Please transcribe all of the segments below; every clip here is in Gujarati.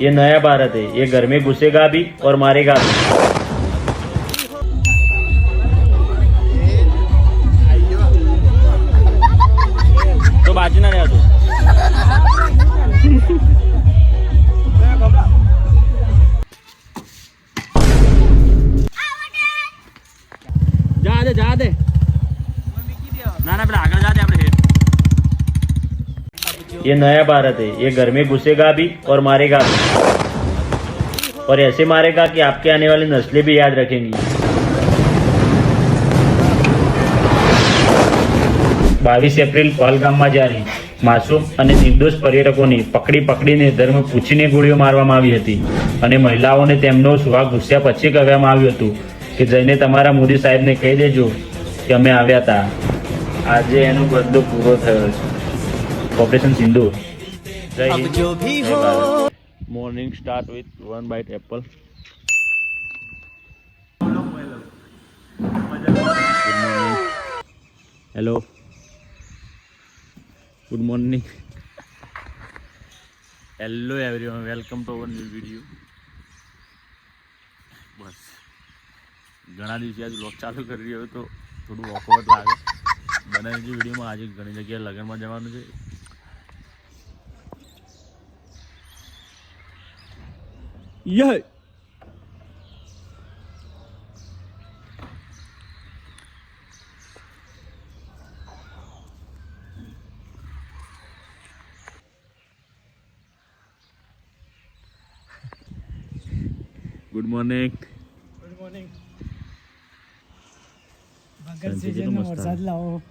ये नया भारत है। ये घर में घुसेगा भी और मारेगा भी। तो तो। जा दे जा दे। ना ना ये नया भारत है ये घर में घुसेगा भी और मारेगा भी और ऐसे मारेगा कि आपके आने वाली नस्लें भी याद रखेंगी બાવીસ એપ્રિલ પહલગામમાં જ્યારે માસૂમ અને નિર્દોષ પર્યટકોને પકડી પકડીને ધર્મ પૂછીને ગોળીઓ મારવામાં આવી હતી અને મહિલાઓને તેમનો સુહાગ ઘૂસ્યા પછી કહેવામાં આવ્યું હતું કે જઈને તમારા મોદી સાહેબને કહી દેજો કે અમે આવ્યા હતા આજે એનો બદલો પૂરો થયો છે Operation Sindhu. Morning start with one bite apple hello good morning hello everyone welcome to our new video બસ. ઘણા દિવસે આજે લોક ચાલુ કરી રહ્યો તો થોડું ઓફવર્ડ લાગે. બનાવી વિડીયોમાં આજે ઘણી જગ્યાએ લગ્નમાં જવાનું છે. યે ગુડ મોર્નિંગ ગુડ મોર્નિંગ વગર સિઝનનો વરસાદ લાવો.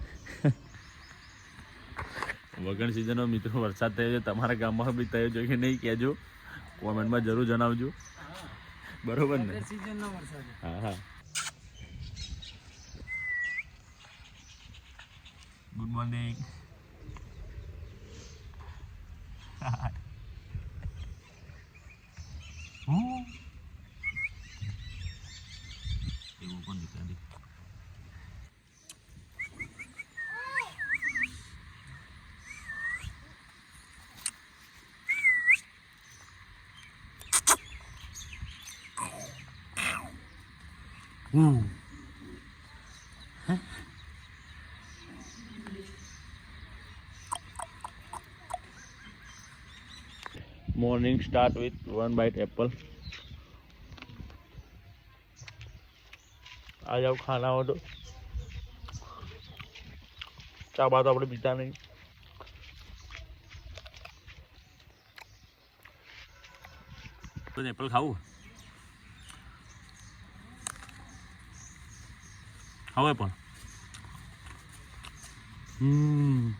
વગણ સિઝનનો મિત્રો વરસાદ થયો છે. તમારા ગામમાં બી થયો છે કે નહીં કહેજો. કોમેન્ટમાં જરૂર જણાવજો. બરોબર ને? હા હા. ગુડ મોર્નિંગ એવું પણ દીકરા દીક morning start with one bite apple आ जाओ खाना हो तो ચા બા તો આપણે પીતા નહીં એપલ ખાવું 好嘅伴。嗯。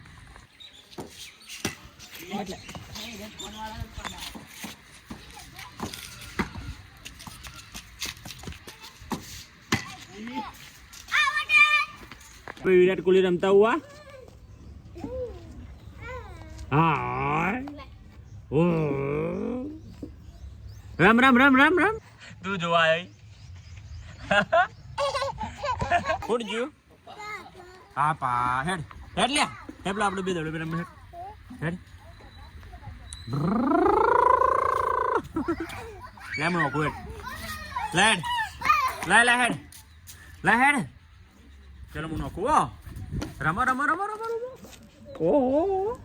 Apa pun. ada kulit dalam tahu ah? Ram ram ram ram ram. Tujuh ay. Hahaha. કોણ જ્યું હા પા હેડ હેડ લે હેડ પેલા આપણે બે દડો પેલા હેડ હેડ લે મને ઓકો હેડ લે હેડ લે લે હેડ લે હેડ ચલો હું નાખું હો રમો રમો રમો રમો રમો ઓહો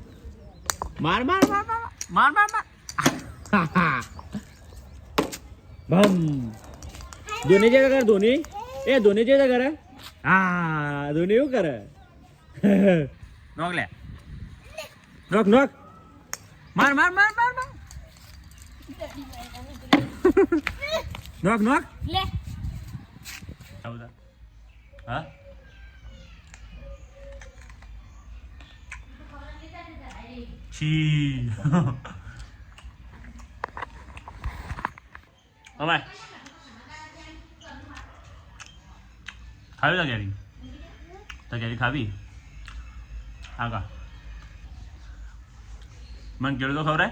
માર માર માર માર માર માર માર બમ ધોની જે કરે ધોની એ ધોની જે કરે? હા ધોની એવું કરે? નોક લે. નોક નોક. માર માર માર માર માર. નોક નોક. લે. હા? છી. અમાય ખાવી તા કેરી? તા કેરી ખાવી? આગા. મન કેળું તો ખવડાય?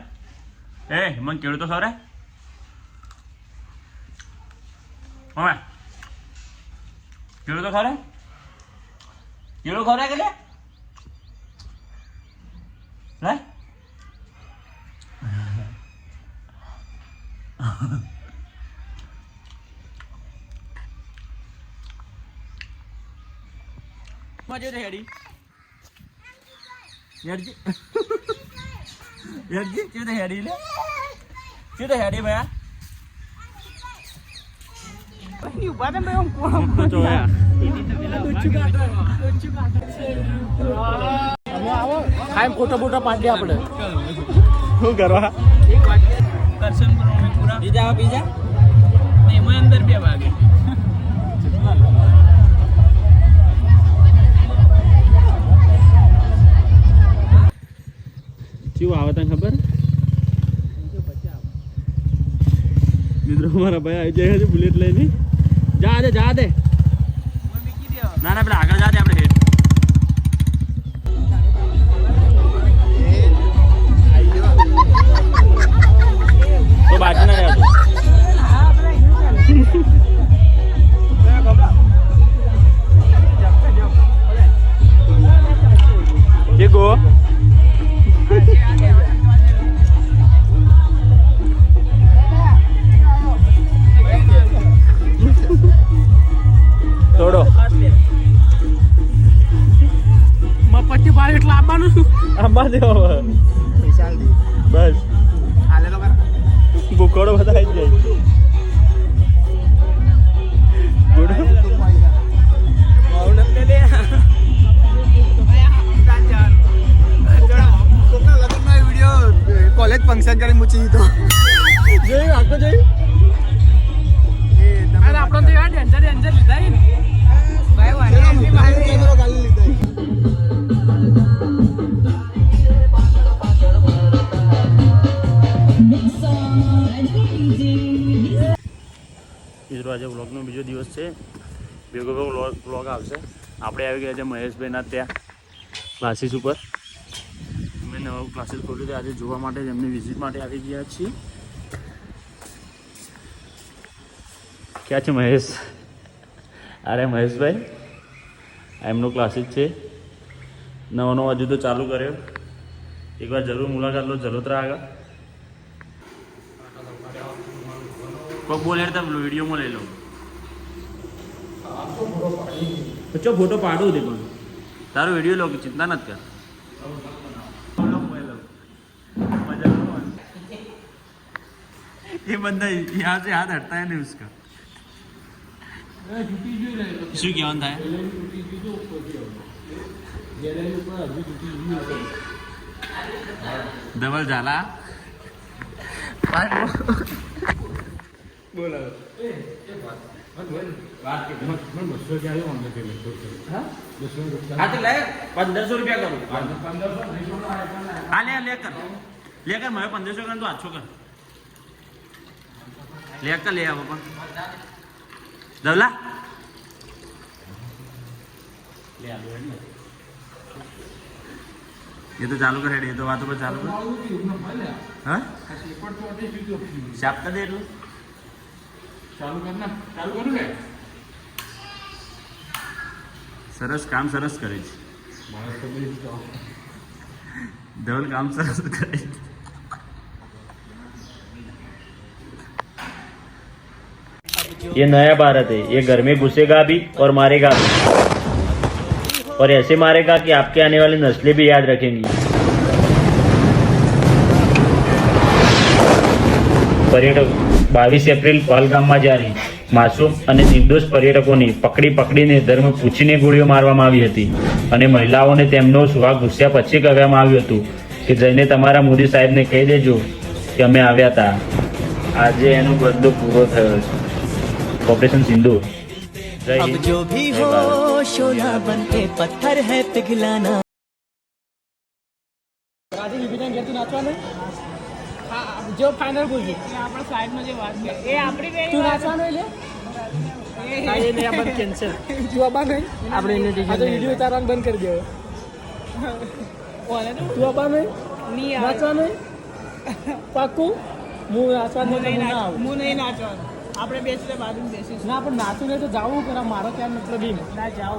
એ, મન કેળું તો ખવડાય? હવે કેળું તો ખરે કેળું ખરે કે લે? લે? મજો રે હેડી. હેડજી. હેડજી ચેતે હેડી લે? ચેતે હેડી ભયા કાયમ ફોટો ફોટો પાડી આપણે. શું કરવા દર્શન કરવા બીજા બીજા? એમાં અંદર બે વાગે. કેવું આવે તને ખબર? મિત્રો, મારા ભાઈ આવી જાય છે બુલેટ લઈને. જા દે જા દે. ના ના, પેલા આગળ જા દે આપણે હેડ. તો આંબા દેવો મિત્રો, આજે વ્લોગનો બીજો દિવસ છે. ભેગો ભેગો વ્લોગ આવશે. આપણે આવી ગયા છે મહેશભાઈના ત્યાં ક્લાસીસ ઉપર. અમે નવું ક્લાસીસ ખોલ્યું છે આજે જોવા માટે એમની વિઝિટ માટે આવી ગયા છીએ. ક્યાં છે મહેશ? અરે મહેશભાઈ એમનો ક્લાસીસ છે. નવો નવો હજુ તો ચાલુ કર્યો. એકવાર જરૂર મુલાકાત લો જલોત્રા આગળ. કોઈ બોલે તો વિડીયોમાં લઈ લઉં તો ચો ફોટો પાડું દે પણ તારો વિડીયો લો કે ચિંતા નથી કર ये बंदा यहाँ से हाथ हटता है नहीं उसका શું કહેવાનું થાય ડબલ ઝાલા હા? તો પંદરસો રૂપિયા કરું. હા લે લે કર. લે કર મારે પંદરસો કર તો આઠસો કર. લે કર લે આવો પણ. દવલા? લે આ એ તો ચાલુ કરે એ તો વાતો પર ચાલુ કર. હા શાપ કરી દે એટલું. ચાલુ કર ના ચાલુ કરું ને સરસ કામ સરસ કરે છે ધવલ કામ સરસ કરે છે ये नया भारत है ये घर में घुसेगा भी और मारेगा भी और ऐसे मारेगा कि आपके आने वाली नस्लें भी याद रखेंगी પર્યટક બાવીસ એપ્રિલ પહલગામમાં જ્યારે માસૂમ અને નિર્દોષ પર્યટકોની પકડી પકડીને ધર્મ પૂછીને ગોળીઓ મારવામાં આવી હતી અને મહિલાઓને તેમનો સુહાગ ઘૂસ્યા પછી કહેવામાં આવ્યું હતું કે જઈને તમારા મોદી સાહેબને કહી દેજો કે અમે આવ્યા હતા આજે એનો બદલો પૂરો થયો છે ઓપરેશન સિંધુ જય अब હિન્દ, जो भी જય हो ભારત. शोला बन के पत्थर है पिघलाना જો ફાઇનલ બોલજો. આપણે સાઈડમાં જે વાત કરી એ આપણી તું નાચવાનું એટલે હા નહીં કેન્સલ તું આબા નહીં આપણે એને આ વીડિયો ઉતારવાનું બંધ કરી દેવો નહીં નાચવાનું પાક્કું? હું નાચવાનું હું નહીં ના નાચ આવું. હું નહીં નાચવાનું. આપણે બેસીને બાજુ બેસીશું. ના પણ નાચું નહીં તો જાવું કરે મારો ત્યાં મતલબ ના જાઓ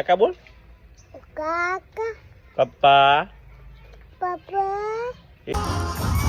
કાકા બોલ કાકા પપ્પા પપ્પા